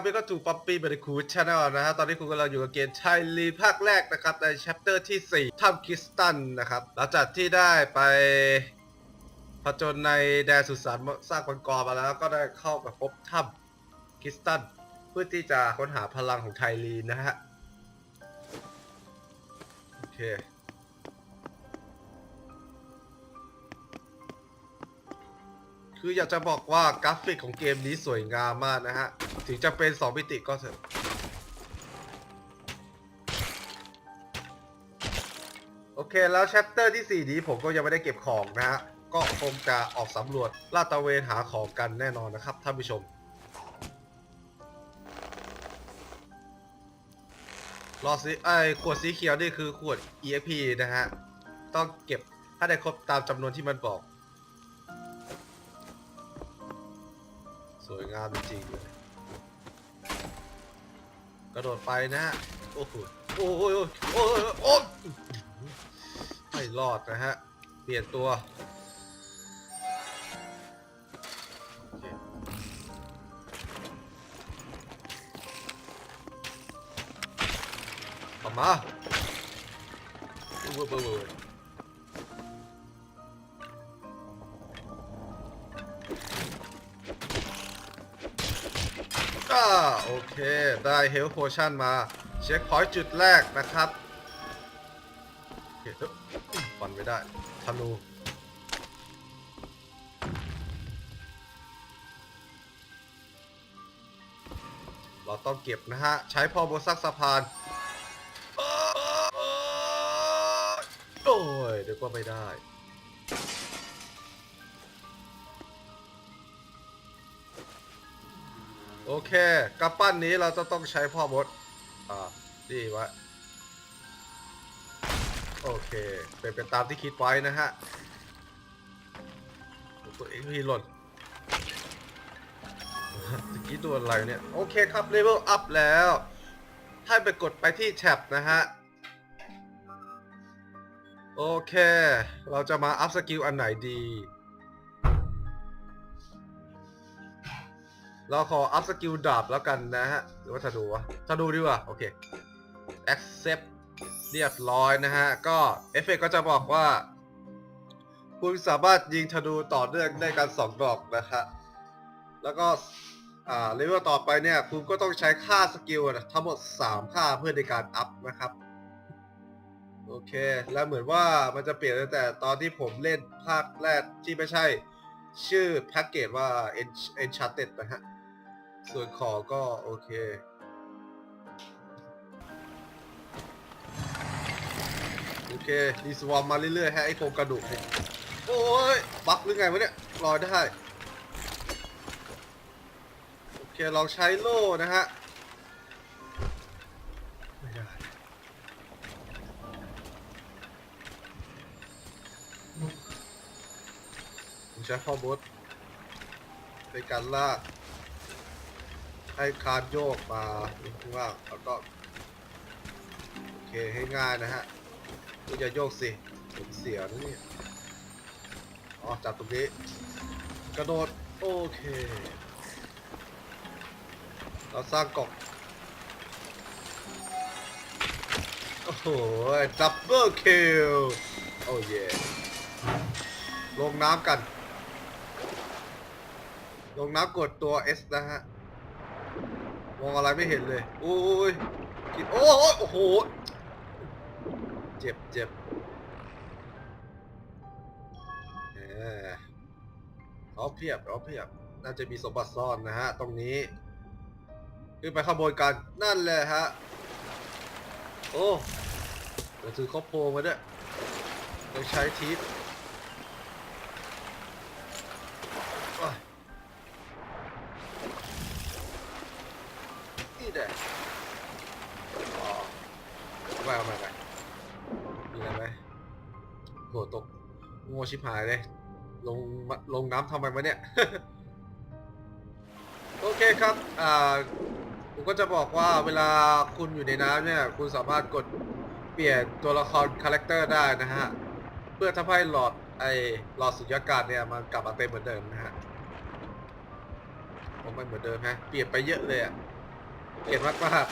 ครั้งนะครับนี่ก็ถูกป๊อปปี้เบริคูชาแนลนะฮะตอนนี้คุณกำลังอยู่กับเกมชายลีภาคแรกนะครับ ในแชปเตอร์ที่ 4ถ้ำคริสตันนะครับหลังจากที่ได้ไปผจญในแดนสุสานสร้างมังกรมาแล้วก็ได้เข้ากับพบถ้ำคริสตัน เพื่อที่จะค้นหาพลังของไทลีนนะฮะ โอเค คืออยากจะบอกว่ากราฟิกของเกมนี้สวยงามมากนะฮะ ถึงจะเป็น2มิติก็เถอะ โอเคแล้วแชปเตอร์ที่ 4 นี้ผมก็ยังไม่ได้เก็บของนะฮะ ก็คงจะออกสำรวจลาดตระเวนหาของกันแน่นอนนะครับท่านผู้ชม รอสีไอ้ขวดสีเขียวนี่คือขวด EXP นะฮะ ต้องเก็บให้ได้ครบตามจำนวนที่มันบอก สวยงามจริงๆเลยกระโดดไปนะฮะ โอ้โห โอ้โหโอ้โหโอ้โหไม่รอดนะฮะ เปลี่ยนตัว อออกมาเว้ยเว้ยเว้ย โอเค ได้เฮล t ์โพชั่นมา เช็คพอยต์จุดแรกนะครับโอเคฟันไม่ได้ธนูเราต้องเก็บนะฮะ ใช้พอบนซักสะพานโอ้ยเดี๋ยวก็ไม่ได้ โอเคกระปั้นนี้เราจะต้องใช้พ่อมดอ่าดีวะโอเคเป็นไปตามที่คิดไว้นะฮะตัวเองมีหล่นตะกี้ตัวอะไรเนี่ย โอเคครับเลเวลอัพแล้วให้ไปกดไปที่แท็บนะฮะ โอเค เราจะมาอัพสกิลอันไหนดี เราขออัพสกิลดาบแล้วกันนะฮะ หรือว่าธนูวะธนูดีกว่า โอเค accept เรียบร้อยนะฮะ ก็เอฟเฟกก็จะบอกว่า คุณสามารถยิงธนูต่อเนื่องได้กัน2ดอกนะฮะแล้วก็อ่าเลเวลต่อไปเนี่ย คุณก็ต้องใช้ค่าสกิลนะทั้งหมด 3 ค่าเพื่อในการอัพนะครับ โอเค แล้วเหมือนว่ามันจะเปลี่ยนตั้งแต่ตอนที่ผมเล่นภาคแรกที่ไม่ใช่ ชื่อแพ็กเกจว่า Enchanted นะฮะ ส่วนขอก็โอเคโอเครีสวอมมาเรื่อยๆฮะไอโครงกระดูกเนี่ยโอ้ยบักหรือไงวะเนี่ยลอยได้โอเคลองใช้โล่นะฮะไม่ได้ผมใช้ข้อบดในการลาก ให้คานโยกมาข้างล่าแล้วก็โอเคให้ง่ายนะฮะก็อย่าโยกสิผมเสียงนี่อ๋อจับตรงนี้ กระโดด โอเค เราสร้างกล่องโอ้โหดับเบิลคิลโอ้เย่ลงน้ำกัน ลงน้ำกดตัว S นะฮะ มองอะไรไม่เห็นเลยโอ้ยกินโอ้ยโอ้โห เจ็บเจ็บเอาเพียบเอาเพียบ น่าจะมีสมบัติซ่อนนะฮะ ตรงนี้ขึ้นไปข้างบนกันนั่นแหละฮะ โอ้เดี๋ยวถือครอบโพมาด้วยต้องใช้ทิป โหตกโง่ชิบหายเลย ลงลงน้ำทำไมวะเนี่ย โอเคครับ อ่าผมก็จะบอกว่าเวลาคุณอยู่ในน้ำเนี่ย คุณสามารถกดเปลี่ยนตัวละครคาแรคเตอร์ได้นะฮะ เพื่อทำให้หลอดไอหลอดสุญญากาศเนี่ยมันกลับมาเต็มเหมือนเดิมนะฮะผมไม่เหมือนเดิมฮะ เปลี่ยนไปเยอะเลยอะเปลี่ยนมากมาก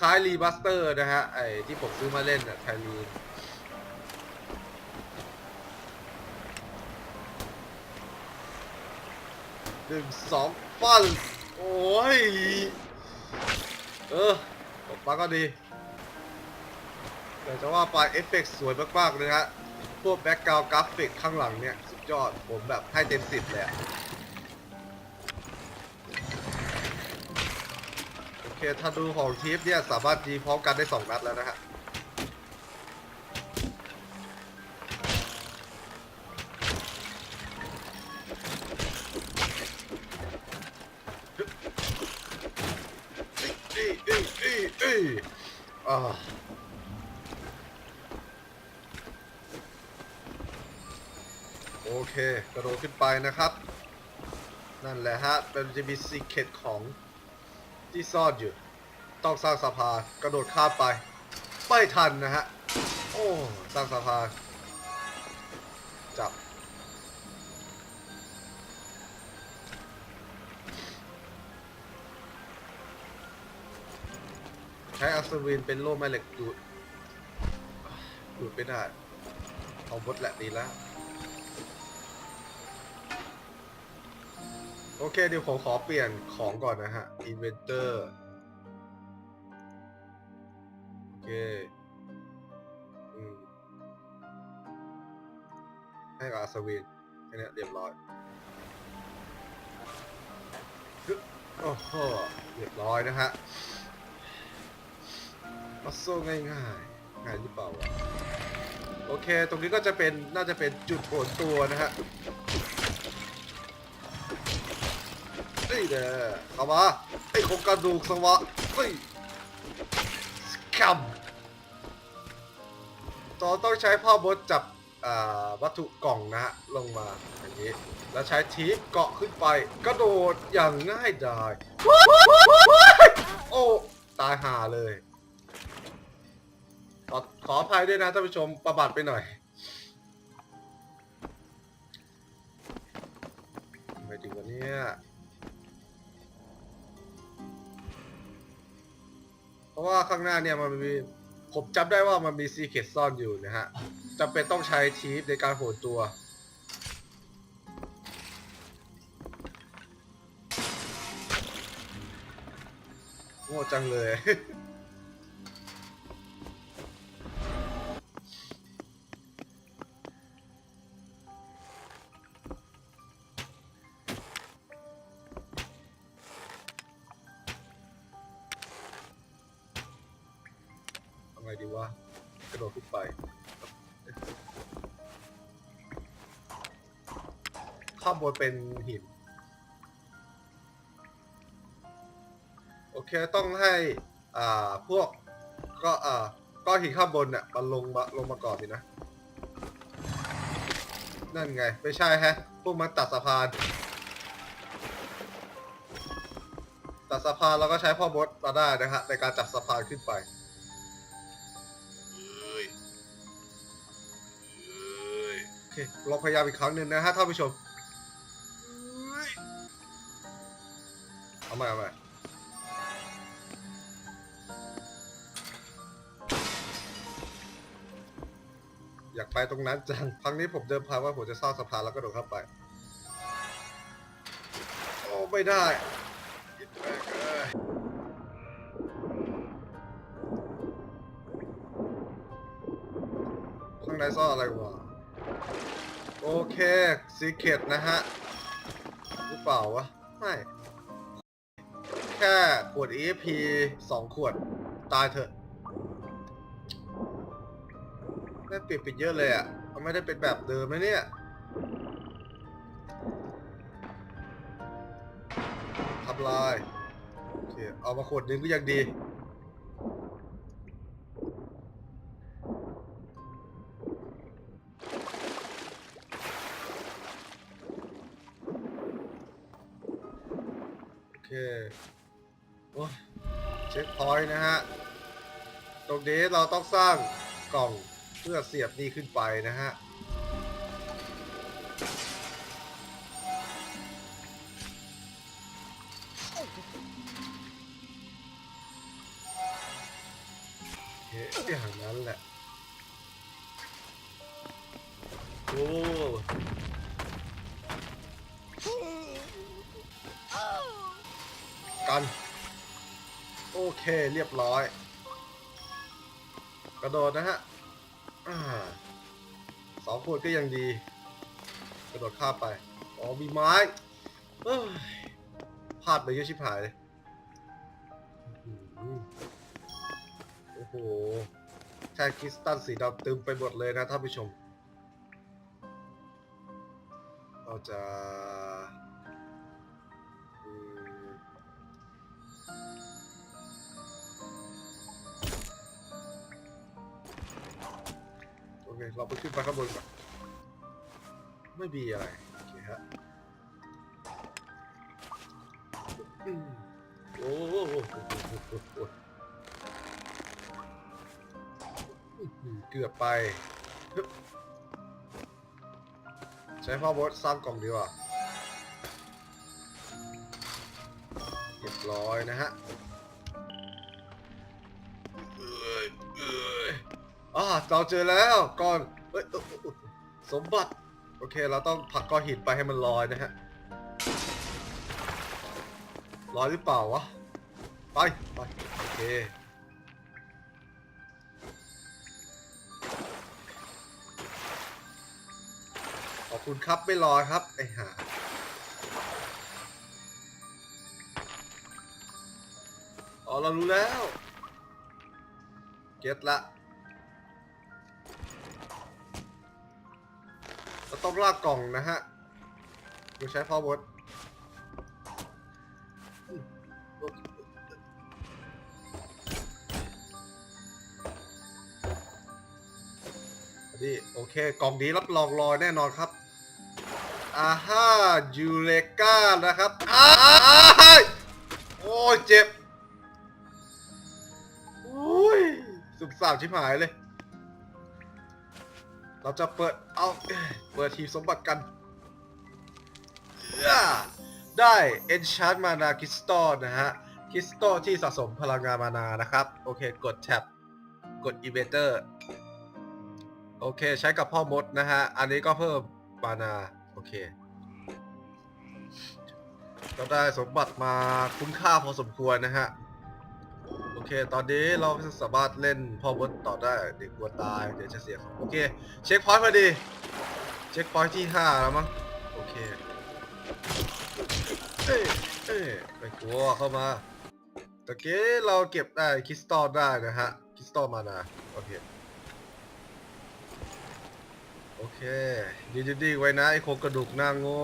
คล้ายรีบัสเตอร์นะฮะไอ้ที่ผมซื้อมาเล่นอะไทลีน หนึ่งสองฟันโอ้ย เออตบมาก็ดีแต่จะว่าไปเอฟเฟกต์สวยมากๆเลยฮะ พวกแบ็กกราวด์กราฟิกข้างหลังเนี่ย สุดยอด ผมแบบให้เต็มสิบเลยอะโอเค ถ้าดูของทีฟเนี่ย สามารถยิงพร้อมกันได้2นัดแล้วนะฮะ ยเอ้ยอ่าโอเค กระโดดขึ้นไปนะครับ นั่นแหละฮะเป็นจะมีซีเคตของที่ซ่อนอยู่ ต้องสร้างสะพานกระโดดข้ามไป ไม่ทันนะฮะ โอ้ สร้างสะพาน ช้อัศวินเป็นโล่แม่เหล็กดูดดูดไม่ได้ เอาบดแหละดีแล้ว โอเคเดี๋ยวผมขอเปลี่ยนของก่อนนะฮะ Inventor โอเคอให้กับอัศวินแค่เนี้ยเรียบร้อยโอ้โหเรียบร้อยนะฮะ มัสโซง่ายง่ายๆง่ายหรือเปล่าวะโอเค ตรงนี้ก็จะเป็นน่าจะเป็นจุดโผล่ตัวนะฮะนี่เด้อเข้ามาไอ้โครงกระดูกสวะเฮ้ยสคัมต่อต้องใช้พ่อบดจับวัตถุกล่องนะฮะลงมาอย่างนี้ แล้วใช้ทีปเกาะขึ้นไป กระโดดอย่างง่ายดายโอ้ ตายห่าเลย ขอขออภัยด้วยนะท่านผู้ชมประบัดไปหน่อยไมถึงวันนี้เพราะว่าข้างหน้าเนี่ยมันมีผมจำได้ว่ามันมีซีเคตซ่อนอยู่นะฮะจำเป็นต้องใช้ทีปในการโหนตัวโง่จังเลย ดีวะกระโดดขึ้นไปข้างบนเป็นหิน โอเคต้องให้อ่าพวกก็อ่าก้อนหินข้างบนเนี่ยมันลงมาลงมาก่อนดีนะ นั่นไง ไม่ใช่แฮะ พวกมันตัดสะพาน ตัดสะพานเราก็ใช้พ่อบดมาได้นะฮะในการจับสะพานขึ้นไป อเคลองพยายามอีกครั้งหนึ่งนะฮะท่านผู้ชม เอาม่เอาม่อยากไปตรงนั้นจัง ครั้งนี้ผมเดิมพันว่าผมจะสร้างสะพานแล้วก็โดดเข้าไป โอ้ไม่ได้อิดแม่งเอ้ยข้างในซ่อนอะไรวะ โอเคซีเคตนะฮะหรือเปล่าวะ ไม่ แค่ขวด EFP สองขวด ตายเถอะไม่เปลี่ยนไปเยอะเลยอะมันไม่ได้เป็นแบบเดิมนะเนี่ยทำลายโอเคเอามาขวดหนึงก็ยังดี คโอ้เช็คพอยต์นะฮะ ตรงนี้เราต้องสร้างกล่องเพื่อเสียบนี่ขึ้นไปนะฮะ เฮ้อย่างนั้นแหละ โอ้ กัน โอเคเรียบร้อย กระโดดนะฮะอสองขวดก็ยังดี กระโดดข้ามไป อ๋อมีไม้พลาดไปเยอะชิบหายเลยโอ้โหแท่งคริสตัลสีดำตึมไปหมดเลยนะท่านผู้ชม เราจะ เคเราไปขึ้นไปข้างบนก่อนไม่มีอะไรโอเคฮะอืมโอ้โหอื้อหือเกือบไป ใช้พ่อบดสร้างกล่องดีกว่าเรียบร้อยนะฮะ อ่าเราเจอแล้วก่อนเอ้ยเอ้ยเอ้ยเอ้ยสมบัติ โอเค เราต้องผลักก้อนหินไปให้มันลอยนะฮะลอยหรือเปล่าวะ ไป ไป โอเค ขอบคุณครับไม่ลอยครับ ไอ้ห่าอ๋อเรารู้แล้ว เก็ตละ ต้องลากกล่องนะฮะโดยใช้พาวเวอร์นี่โอเค กล่องนี้รับรองลอยแน่นอนครับอาฮ่ายูเลกานะครับอ้าโอ้เจ็บ โอ้ย สุดสาวชิบหายเลย เราจะเปิดเอาเปิดทีสมบัติกัน ได้ Enchant Mana Crystal นะฮะคริสตัลที่สะสมพลังงานมานานะครับ โอเค กดแท็บกด Inventor โอเค ใช้กับพ่อมดนะฮะ อันนี้ก็เพิ่มมานา โอเคก็ได้สมบัติมาคุ้มค่าพอสมควรนะฮะ อเค ตอนนี้เราสามารถเล่นพ่อมดต่อได้เด็กกลัวตาย เดี๋ยวจะเสียของโอเค เช็คพอยต์พอดี เช็คพอยต์ที่ 5 แล้วมั้ง โอเค เอ้ยเอ้ยไม่กลัวเข้ามาตะเกีเราเก็บได้คริสตัลได้นะฮะ คริสตัลมานาโอเค โอเคยืนดีๆไว้นะ ไอ้โครงกระดูกหน้าโง่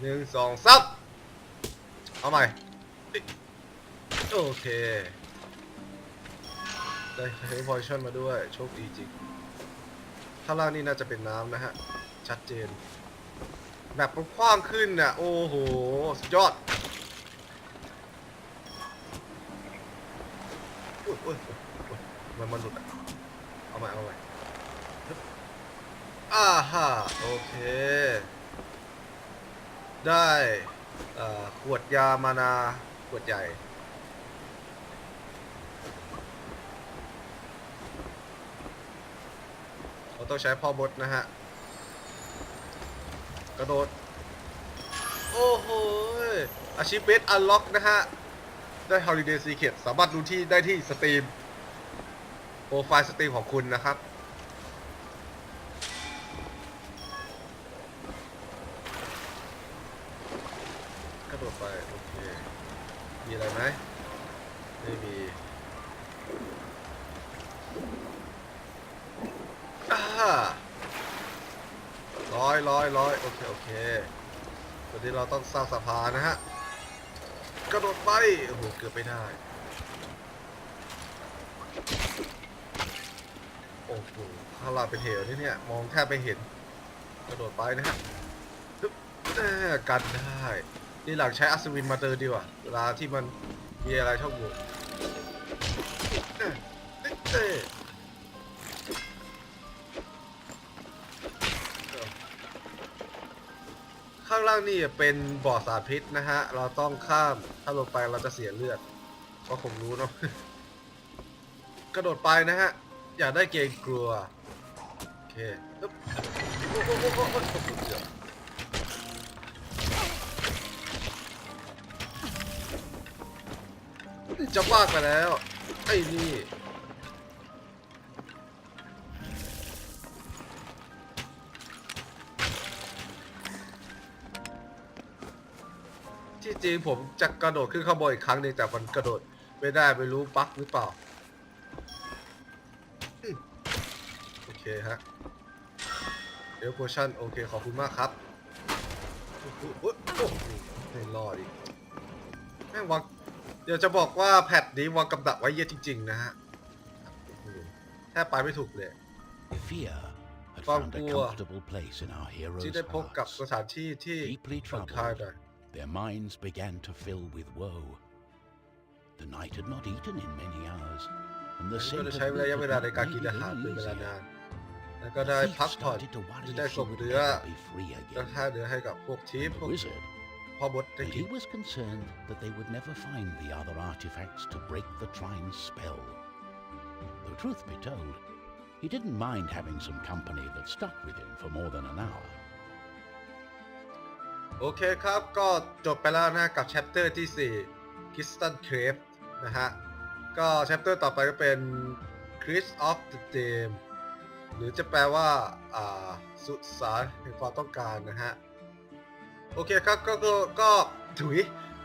หนึ่งสองซับเอาใหม่ โอเค ได้ใช้พอยชั่นมาด้วย โชคดีจริง ข้างล่างนี่น่าจะเป็นน้ำนะฮะ ชัดเจน แบบมันกว้างขึ้นน่ะ โอ้โห สุดยอดอุ้ยอุ้ยอุ้ยอุ้ยมันมันหลุดอะ เอาใหม่เอาใหม่อ่าฮะโอเค ได้ขวดยามานา ขวดใหญ่ เราต้องใช้พ่อบดนะฮะ กระโดด โอ้โห อาชีพเบสอันล็อกนะฮะ ได้ Holiday Secret สามารถดูที่ได้ที่สตรีม โปรไฟล์สตรีมของคุณนะครับกระโดดไป โอเค มีอะไรไหมไม่มี อ่า ร้อยร้อยร้อยโอเค โอเคตอนนี้เราต้องสร้างสะพานนะฮะ กระโดดไป โอ้โห เกือบไม่ได้ โอ้โหข้างล่างเป็นเหวนี่เนี่ย มองแทบไม่เห็น กระโดดไปนะฮะปึ๊บแกันได้นี่หลังใช้อัศวินมาเตอร์ดีกว่า เวลาที่มันมีอะไรช่องโหว่างนี่เป็นบ่อสารพิษนะฮะ เราต้องข้าม ถ้าลงไปเราจะเสียเลือด ก็คงรู้เนาะ กระโดดไปนะฮะ อยากได้เกรงกลัว โอเคปึ๊บโอ้โหโอ้โหโอ้โหโอ้โหเดี๋ยวนี่จะมากไปแล้ว ไอ้นี่ จริงผมจะกระโดดขึ้นข้างบนอีกครั้งหนึ่งแต่มันกระโดดไม่ได้ไม่รู้บั๊กหรือเปล่าอืมโอเคฮะเดี๋ยวโพชั่นโอเคขอบคุณมากครับโอ้โหโอ้โหไม่รอดอีกแม่งวางเดี๋ยวจะบอกว่าแพทนี้วางกับดักไว้เยอะจริง ๆ นะฮะโอ้โหแทบไปไม่ถูกเลย Fear had From found a poor. comfortable place in our ที่ heroes' ได้พบกับ hearts. สถานที่ที่ Deeply ผ่อนคลาย troubled, หน่อย their minds began to fill with woe. The night had not eaten in many hours, and the ก็ scent จะ of ใช้ meat ระยะ had เวลา not ในการ made กิน it อาหาร any เป็นเวลานาน easier. แล้วก็ The ได้ thief พักผ่อน started to worry จะได้ if she ส่ง would เนื้อ ever be free และ again. ท่าเนื้อให้กับพวกทีม The พวก wizard พ่อมดได้ But กิน he was concerned that they would never find the other artifacts to break the Trine's spell. Though truth be told, he didn't mind having some company that stuck with him for more than an hour. โอเคครับก็จบไปแล้วนะกับ chapter ที่ 4 Crystal Cave นะฮะ ก็ chapter ต่อไปก็เป็น Chris of the Dame หรือจะแปลว่าอ่าสุสานแห่งความต้องการนะฮะ โอเคครับก็ก็ก็ถุย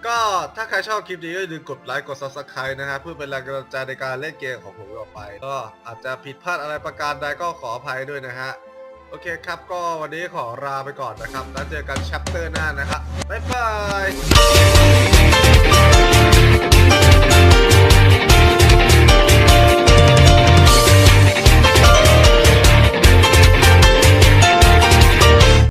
ก็ถ้าใครชอบคลิปนี้ก็อย่าลืมกดไลค์กด subscribe นะฮะเพื่อเป็นแรงกำลังใจในการเล่นเกมของผมต่อไป ก็อาจจะผิดพลาดอะไรประการใดก็ขออภัยด้วยนะฮะ โอเคครับ ก็วันนี้ขอลาไปก่อนนะครับ แล้วเจอกันแชปเตอร์หน้านะครับบ๊ายบาย